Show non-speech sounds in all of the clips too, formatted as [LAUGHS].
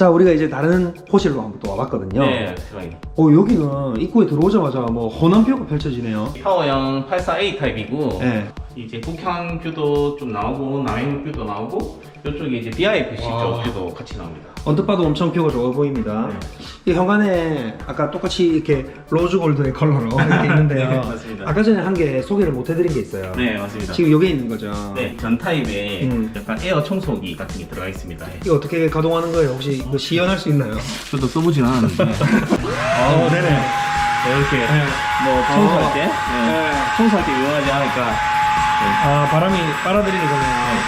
자 우리가 이제 다른 호실로 한번 또 와봤거든요. 네, 대박이네. 어 여기는 입구에 들어오자마자 뭐 호남 뷰가 펼쳐지네요. 파워형 84A 타입이고 네. 이제 북향 뷰도 좀 나오고 남해안 뷰도 나오고 이쪽에 이제 BIFC 와. 쪽 뷰도 같이 나옵니다. 언뜻 봐도 엄청 뷰가 좋아 보입니다. 이 현관에 아까 똑같이 이렇게 로즈 골드의 컬러로 [LAUGHS] 이렇게 있는데요. 네, 맞습니다. 아까 전에 한개 소개를 못 해드린 게 있어요. 네, 맞습니다. 지금 여기 있는 거죠. 네, 전 타입에 음. 약간 에어 청소기 같은 게 들어가 있습니다. 이거 어떻게 가동하는 거예요? 혹시 이거 시연할 수 있나요? 저도 써보진 않았는데. 어, [LAUGHS] 네네. 이렇게 뭐 청소할 때 네. 청소할 때 유용하지 않을까 아 바람이 빨아들이는 거네요.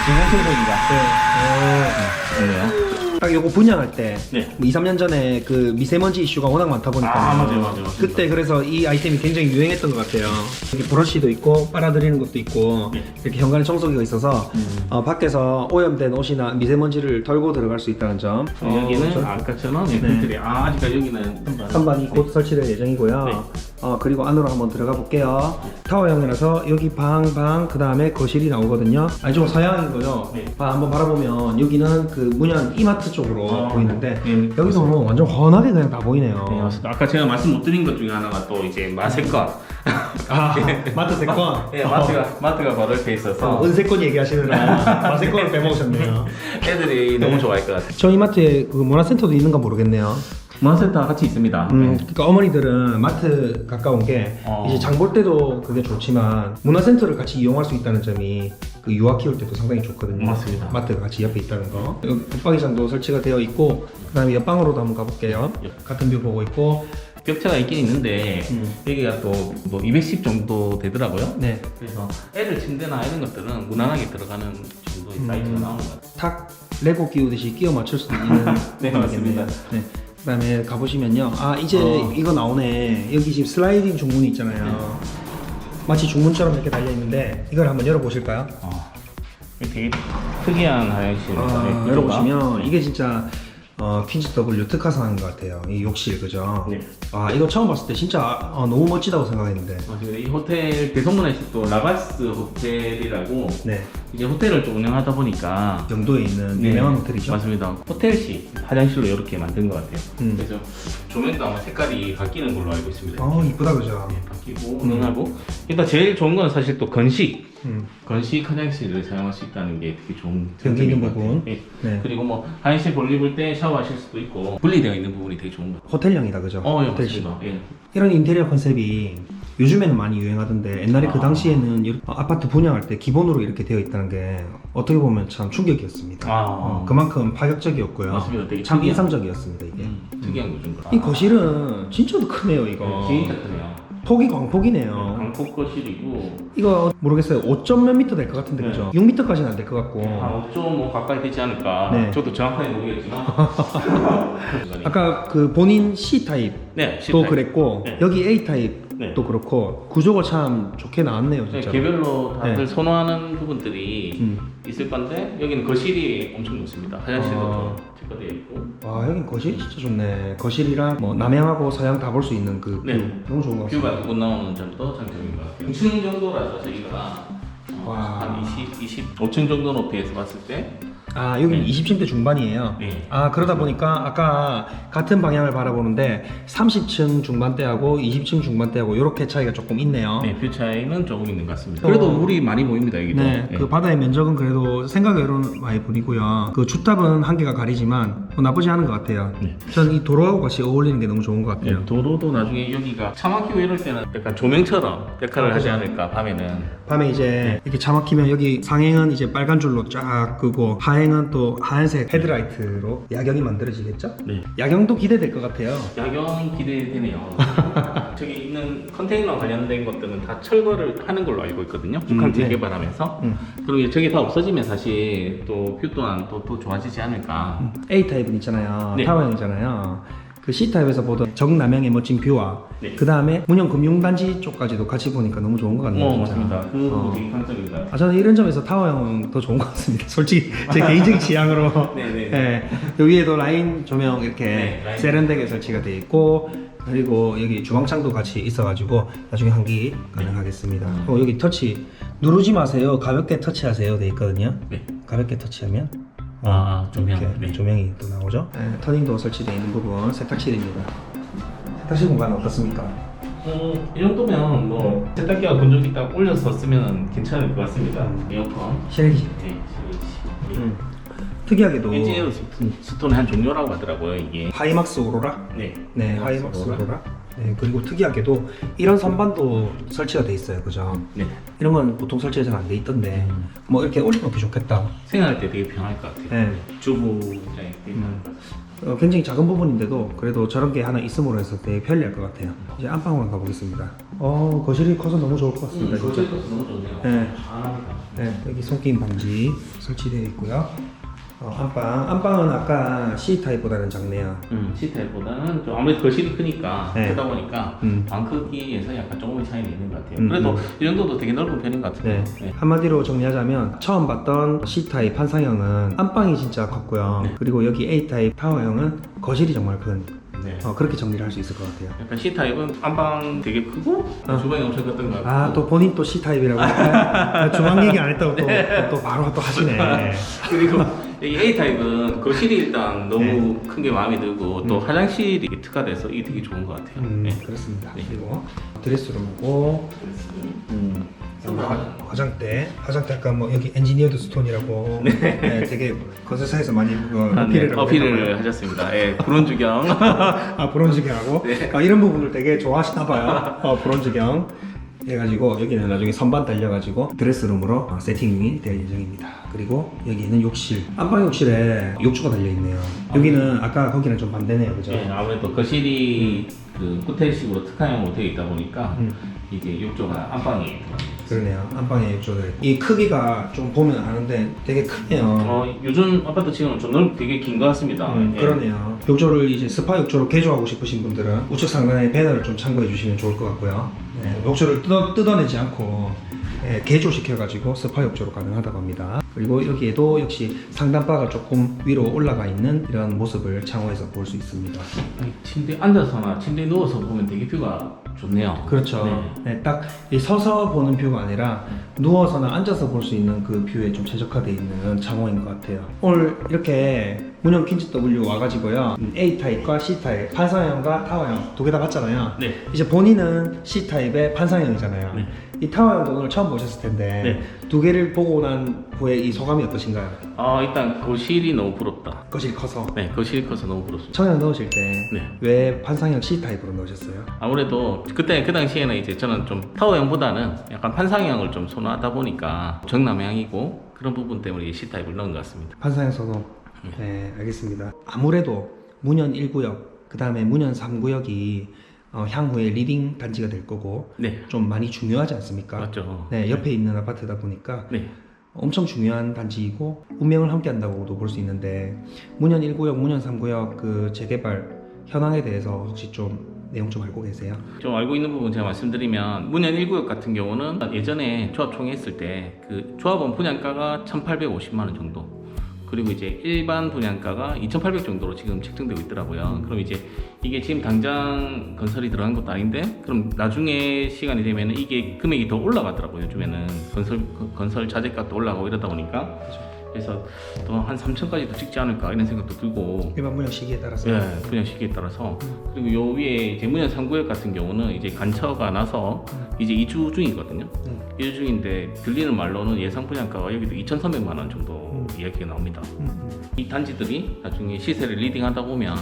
진공 청소기가 네. 딱 요거 분양할 때 네. 뭐 2, 3년 전에 그 미세먼지 이슈가 워낙 많다 보니까 아, 맞아요, 맞아요, 맞습니다. 그때 그래서 이 아이템이 굉장히 유행했던 것 같아요 여기 브러쉬도 있고 빨아들이는 것도 있고 네. 이렇게 현관에 청소기가 있어서 음. 어, 밖에서 오염된 옷이나 미세먼지를 털고 들어갈 수 있다는 점 어, 여기는 저- 아까처럼 팬들이 아 아직까지 여기는 선반이 곧 설치될 예정이고요. 네. 어, 그리고 안으로 한번 들어가 볼게요. 타워형이라서 여기 방, 방, 그 다음에 거실이 나오거든요. 아니, 좀 서양이고요. 네. 아, 한번 바라보면 여기는 그 문현 이마트 쪽으로 아, 보이는데 네. 여기서 완전 훤하게 그냥 다 보이네요. 네, 맞습니다. 아까 제가 말씀 못 드린 것 중에 하나가 또 이제 마세권. 아, 마트 세권? 네, 마트가 마트가 바로 옆에 있어서 어, 은세권 얘기하시느라 [LAUGHS] 마세권을 빼먹으셨네요. 애들이 너무 좋아할 것 같아요. 저 이마트에 그 문화센터도 있는가 모르겠네요. 문화센터 같이 있습니다. 음, 그러니까 어머니들은 마트 가까운 게 어. 이제 장 볼 때도 그게 좋지만 문화센터를 같이 이용할 수 있다는 점이 그 유아 키울 때도 상당히 좋거든요. 맞습니다. 마트가 같이 옆에 있다는 거. 여기 붙박이장도 설치가 되어 있고 그다음에 옆방으로도 한번 가볼게요. 같은 뷰 보고 있고. 격차가 있긴 있는데 음. 여기가 또뭐 210 정도 되더라고요. 네. 그래서 애들 침대나 이런 것들은 무난하게 들어가는 정도의 음. 사이즈가 나오는 것 같아요. 탁 레고 끼우듯이 끼워 맞출 수 있는 [LAUGHS] 네. 맞습니다. 네. 그다음에 가보시면요. 아 이제 어. 이거 나오네. 여기 지금 슬라이딩 중문이 있잖아요. 마치 중문처럼 이렇게 달려 있는데 이걸 한번 열어보실까요? 어. 되게 특이한 화장실입니다. 아, 네, 열어보시면 이게 진짜 어, 퀸즈 W 특화사인 것 같아요. 이 욕실 그죠? 네. 아 이거 처음 봤을 때 진짜 어, 너무 멋지다고 생각했는데. 맞습니다. 이 호텔 대성문화식도 라바스 호텔이라고 네. 이제 호텔을 좀 운영하다 보니까 영도에 있는 네, 유명한 호텔이죠. 맞습니다. 호텔식 화장실로 이렇게 만든 것 같아요. 음. 그래서 조명도 아마 색깔이 바뀌는 걸로 알고 있습니다. 어 이쁘다 그죠? 네, 바뀌고 운영하고 일단 제일 좋은 건 사실 또 건식 음. 건식 화장실을 사용할 수 있다는 게 되게 좋은 여기 있는 것 같아요. 부분. 네. 네. 그리고 뭐 화장실 볼 입을 때 샤워하실 수도 있고 분리되어 있는 부분이 되게 좋은 것 같아요. 호텔형이다 그죠? 어, 예, 호텔식. 맞습니다. 예. 이런 인테리어 컨셉이 요즘에는 많이 유행하던데 옛날에 그 아. 당시에는 이렇게 아파트 분양할 때 기본으로 이렇게 되어 있다는 게 어떻게 보면 참 충격이었습니다. 아. 어, 그만큼 파격적이었고요. 맞습니다. 되게 참 특이한- 인상적이었습니다 이게. 음, 특이한 거죠. 이 거실은 진짜도 크네요 이거. 네, 진짜 크네요. 폭이 광폭이네요. 강폭 거실이고 이거 모르겠어요. 5점 몇 미터 될 것 같은데 네. 그죠? 6미터까지는 안 될 것 같고. 한 5.5 가까이 되지 않을까. 네. 저도 정확하게 모르겠지만. [LAUGHS] 아까 그 본인 C 타입 네, 또 C타입. 그랬고 네. 여기 A 타입 도 네. 그렇고 구조가 참 좋게 나왔네요 네, 진짜. 개별로 다들 네. 선호하는 부분들이 음. 있을 건데 여기는 거실이 엄청 좋습니다. 화장실도 아. 좀 특화되어 있고 와 여긴 거실이 진짜 좋네. 거실이랑 뭐 남양하고 서양 다 볼 수 있는 그 뷰. 네. 너무 좋은 것 같습니다. 뷰가 두분 나오는 점도 장점인 것 같아요. 2층 정도라서 저희가 어, 와. 한 20, 25층 정도 높이에서 봤을 때 아 여기 네. 20층대 중반이에요. 네. 아 그러다 보니까 아까 같은 방향을 바라보는데 30층 중반대하고 20층 중반대하고 이렇게 차이가 조금 있네요. 네, 뷰 차이는 조금 있는 것 같습니다. 그래도 어. 물이 많이 보입니다 여기도. 네, 그 바다의 면적은 그래도 생각외로는 많이 보이고요. 그 주탑은 한계가 가리지만 뭐 나쁘지 않은 것 같아요. 네. 전이 도로하고 같이 어울리는 게 너무 좋은 것 같아요. 네, 도로도 나중에 여기가 차 막히고 이럴 때는 약간 조명처럼 역할을 하지 않을까 밤에는 밤에 이제 이렇게 차 막히면 여기 상행은 이제 빨간 줄로 쫙 끄고 하행 은 또 하얀색 헤드라이트로 야경이 만들어지겠죠? 네. 야경도 기대될 것 같아요. 야경 기대되네요. [LAUGHS] 저기 있는 컨테이너 관련된 것들은 다 철거를 하는 걸로 알고 있거든요. 북한 음, 네. 재개발하면서 음. 그리고 저게 다 없어지면 사실 또 뷰 또한 또, 또 좋아지지 않을까. A 타입은 있잖아요. 네. 타워형이잖아요. 그 C 타입에서 보던 정남향의 멋진 뷰와 네. 그 다음에 문영 금융단지 쪽까지도 같이 보니까 너무 좋은 것 같네요. 어 진짜. 맞습니다. 그 어. 되게 강점입니다. 아, 저는 이런 점에서 타워형은 더 좋은 것 같습니다. [LAUGHS] 솔직히 제 [LAUGHS] 개인적인 취향으로. 네네. 예, 여기에도 라인 조명 이렇게 네, 라인. 세련되게 설치가 되어 있고 그리고 여기 주방창도 같이 있어가지고 나중에 환기 가능하겠습니다. 음. 어, 여기 터치 누르지 마세요. 가볍게 터치하세요. 돼 있거든요. 네. 가볍게 터치하면 아, 조명. 이렇게 네. 조명이 또 나오죠. 네, 터닝도 설치되어 있는 부분 세탁실입니다. 세탁실 공간 어떻습니까? 음, 이 정도면 뭐 세탁기와 건조기 딱 올려서 쓰면 괜찮을 것 같습니다. 에어컨. 실기. 네, 실내시. 음. 특이하게도 엔지니어 스톤의 한 종류라고 하더라고요 이게. 하이막스 오로라. 네. 네, 하이막스 오로라. 네, 그리고 특이하게도 이런 선반도 설치가 돼 있어요, 그죠? 네. 이런 건 보통 설치가 잘 안 돼 있던데 뭐 이렇게 올려놓기 좋겠다. 생활할 때 되게 편할 것 같아요. 네. 것 같아요. 어, 굉장히 작은 부분인데도 그래도 저런 게 하나 있음으로 해서 되게 편리할 것 같아요. 이제 안방으로 가보겠습니다. 어, 거실이 커서 너무 좋을 것 같습니다. 진짜. 음, 거실도 너무 좋네요. 네. 시원합니다. 네, 여기 손게임 방지 설치되어 있고요. 어, 안방, 안방은 아까 C 타입보다는 작네요. 음, C타입보다는 좀 아무래도 거실이 크니까 네. 크다 보니까 음. 방 크기에서 약간 조금의 차이는 있는 것 같아요. 음, 그래도 음. 이 정도도 되게 넓은 편인 것 같은데. 네. 한마디로 정리하자면 처음 봤던 C 타입 판상형은 안방이 진짜 컸고요. 네. 그리고 여기 A 타입 타워형은 거실이 정말 큰. 네. 어, 그렇게 정리를 할 수 있을 것 같아요. 약간 C타입은 안방 되게 크고 어. 주방이 엄청 컸던 것 같고. 아, 또 본인 또 C 타입이라고. 아, [LAUGHS] 주방 얘기 안 했다고 또, 또, 또 바로 또 하시네. [LAUGHS] 그리고 이 A 타입은 거실이 일단 너무 네. 큰게 마음에 들고 또 화장실이 특화돼서 이게 되게 좋은 것 같아요. 음, 네. 그렇습니다. 네. 그리고 드레스룸하고 음. 화- 화장대, 화장대 아까 뭐 여기 엔지니어드 스톤이라고 네. 되게 거세사에서 많이 어, 아, 네. 어필을, 어필을 하셨습니다. 예, 브론즈경. [LAUGHS] 아 브론즈경하고 네. 아, 이런 부분을 되게 좋아하시나 봐요. 어, 브론즈경 해가지고 여기는 나중에 선반 달려가지고 드레스룸으로 어, 세팅이 될 예정입니다. 그리고 여기는 욕실, 안방 욕실에 욕조가 달려 있네요. 여기는 아까 거기랑 좀 반대네요, 그죠? 예, 아무래도 거실이 그 호텔식으로 특화형으로 되어 있다 보니까 음. 이게 욕조가 안방에 들어가요. 그러네요. 안방에 욕조들. 이 크기가 좀 보면 아는데 되게 크네요. 어, 요즘 아파트 지금 좀 넓, 되게 긴 것 같습니다. 음, 예. 그러네요. 욕조를 이제 스파 욕조로 개조하고 싶으신 분들은 우측 상단의 배너를 좀 참고해 주시면 좋을 것 같고요. 네, 욕조를 뜯어, 뜯어내지 않고 예, 개조시켜가지고 스파 욕조로 가능하다고 합니다. 그리고 여기에도 역시 상단바가 조금 위로 올라가 있는 이런 모습을 창호에서 볼 수 있습니다. 침대 앉아서나 침대에 누워서 보면 되게 뷰가 좋네요. 그렇죠. 네. 네, 딱이 서서 보는 뷰가 아니라 누워서나 앉아서 볼 수 있는 그 뷰에 좀 최적화되어 있는 창호인 것 같아요. 오늘 이렇게 문형 킨즈 W 와가지고요. 음, A 타입과 C 타입, 판상형과 타워형 두 개 다 봤잖아요. 네. 이제 본인은 C 타입의 판상형이잖아요. 네. 이 타워 형도 오늘 처음 보셨을 텐데 네. 두 개를 보고 난 후에 이 소감이 어떠신가요? 아, 일단 거실이 너무 부럽다. 거실이 커서 네, 거실이 커서 너무 부럽습니다. 청약 넣으실 때 네. 왜 판상형 C 타입으로 넣으셨어요? 아무래도 그때 그 당시에는 이제 저는 좀 타워형보다는 약간 판상형을 좀 선호하다 보니까 정남향이고 그런 부분 때문에 이 C 타입을 넣은 것 같습니다. 판사형 선호. 네, 알겠습니다. 아무래도 문현 1구역, 그 다음에 문현 3구역이 어, 향후에 리딩 단지가 될 거고 네, 좀 많이 중요하지 않습니까? 맞죠. 네, 옆에 있는 아파트다 보니까 네, 엄청 중요한 단지이고 운명을 함께 한다고도 볼 수 있는데 문현 1구역, 문현 3구역 그 재개발 현황에 대해서 혹시 좀 내용 좀 알고 계세요? 좀 알고 있는 부분 제가 말씀드리면 문현 1구역 같은 경우는 예전에 조합 총회 했을 때 그 조합원 분양가가 1,850만 원 정도 그리고 이제 일반 분양가가 2,800 정도로 지금 책정되고 있더라고요. 그럼 이제 이게 지금 당장 건설이 들어간 것도 아닌데 그럼 나중에 시간이 되면 이게 금액이 더 올라가더라고요. 요즘에는 건설 건설 자재값도 올라가고 이러다 보니까 그래서 또 한 3천까지도 찍지 않을까 이런 생각도 들고 일반 문형 시기에 따라서 예, 분양 시기에 따라서 그리고 요 위에 이제 문현 3구역 같은 경우는 이제 간처가 나서 이제 이주 중이거든요. 음. 이주 중인데 들리는 말로는 예상 분양가가 여기도 2,300만 원 정도 음. 이야기가 나옵니다. 음, 음. 이 단지들이 나중에 시세를 리딩하다 보면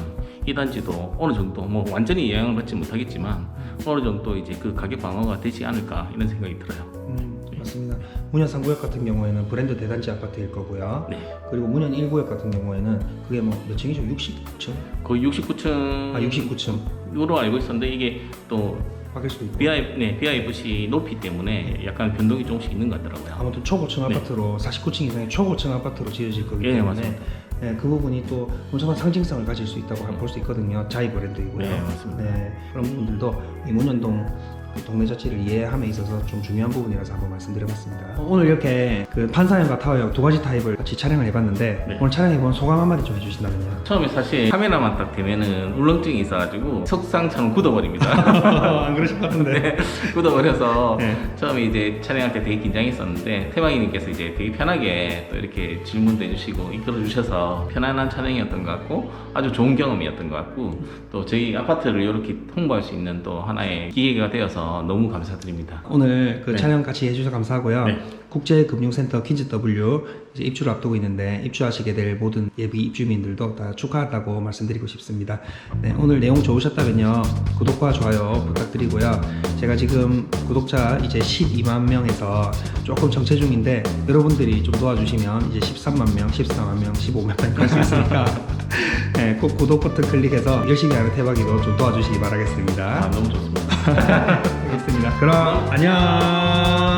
이 단지도 어느 정도 뭐 완전히 영향을 받지 못하겠지만 어느 정도 이제 그 가격 방어가 되지 않을까 이런 생각이 들어요. 음, 맞습니다. 문현 3구역 같은 경우에는 브랜드 대단지 아파트일 거고요. 네. 그리고 문현 1구역 같은 경우에는 그게 뭐 몇 층이죠? 69층? 거의 69층 아 69층 으로 알고 있었는데 이게 또 바뀔 수도 있고 BI, 네, BIFC 높이 때문에 약간 변동이 조금씩 있는 것 같더라고요. 아무튼 초고층 네. 아파트로 49층 이상의 초고층 아파트로 지어질 거기 예, 때문에 맞습니다. 네, 그 부분이 또 엄청난 상징성을 가질 수 있다고 볼 수 있거든요 자이 브랜드이고요 네, 맞습니다. 네, 그런 부분들도 이 문현동 이 동네 자체를 이해함에 있어서 좀 중요한 부분이라서 한번 말씀드려봤습니다. 어, 오늘 이렇게 그 판사형과 타워형 두 가지 타입을 같이 촬영을 해봤는데 네. 오늘 촬영해본 소감 한마디 좀 해주신다면요. 처음에 사실 카메라만 딱 되면은 울렁증이 있어가지고 석상처럼 굳어버립니다. [LAUGHS] 안 그러실 것 같은데. 네, 굳어버려서 네. 처음에 이제 촬영할 때 되게 긴장했었는데 태방이님께서 이제 되게 편하게 또 이렇게 질문도 해주시고 이끌어 주셔서 편안한 촬영이었던 것 같고 아주 좋은 경험이었던 것 같고 또 저희 아파트를 이렇게 홍보할 수 있는 또 하나의 기회가 되어서 너무 감사드립니다. 오늘 그 네. 촬영 같이 해주셔서 감사하고요. 네. 국제금융센터 퀸즈 W 이제 입주를 앞두고 있는데 입주하시게 될 모든 예비 입주민들도 다 축하한다고 말씀드리고 싶습니다. 네, 오늘 내용 좋으셨다면요 구독과 좋아요 부탁드리고요. 제가 지금 구독자 이제 12만 명에서 조금 정체 중인데 여러분들이 좀 도와주시면 이제 13만 명, 14만 명, 15만 명 갈 수 있으니까 [LAUGHS] 네, 꼭 구독 버튼 클릭해서 열심히 하는 대박이도 좀 도와주시기 바라겠습니다. 아, 너무 좋습니다. [LAUGHS] 알겠습니다. 그럼 안녕.